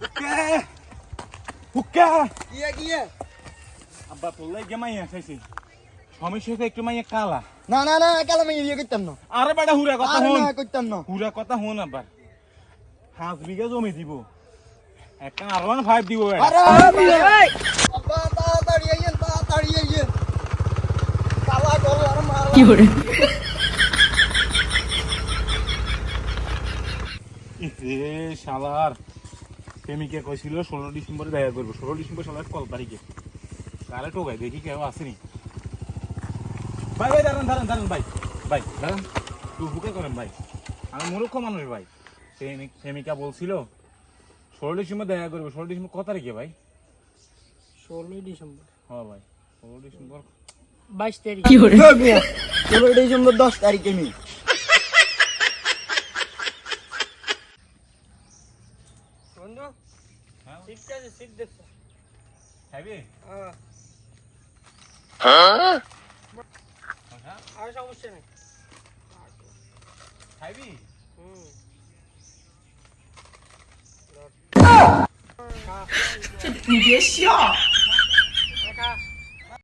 হুক্কা হুক্কা গিয়ে গিয়ে আব্বা তোর লাগে মাইয়া খাইছি সমস্যা হয়েছে একটু মাইয়া কালা না না না কালা মাই ইয়ে করতাম না আরে বেটা হুরা কথা হন না করতাম না হুরা কথা হন আবার পাঁচ বিঘা জমি দিব একটা আর ওয়ান ফাইভ দিব। আরে আব্বা তাড়াতাড়ি আইয়েন তাড়াতাড়ি আইয়েন কালা গরু আর মারা ইসে শালার প্রেমিকা কইছিল ষোলো ডিসেম্বরে দেখা করব। ষোলো ডিসেম্বর শালার কল তারিখে। কারে টোকাই দেখি কেউ আসেনি। ভাই ভাই দাঁড়ান দাঁড়ান দাঁড়ান ভাই ভাই দাঁড়ান। তুই হুকে করেন ভাই। আমি মূর্খ মানুষ ভাই। প্রেমিক বলছিল ষোলো ডিসেম্বর দেখা করব। ষোলো ডিসেম্বর কত তারিখে ভাই? ষোলোই ডিসেম্বর। হ্যাঁ ভাই ষোলো ডিসেম্বর বাইশ তারিখ। ষোলো ডিসেম্বর দশ তারিখে মি। সিটটা আছে সিট দেখছো খাইবি হ্যাঁ হ্যাঁ আর সমস্যা নেই খাইবি হুম你别笑。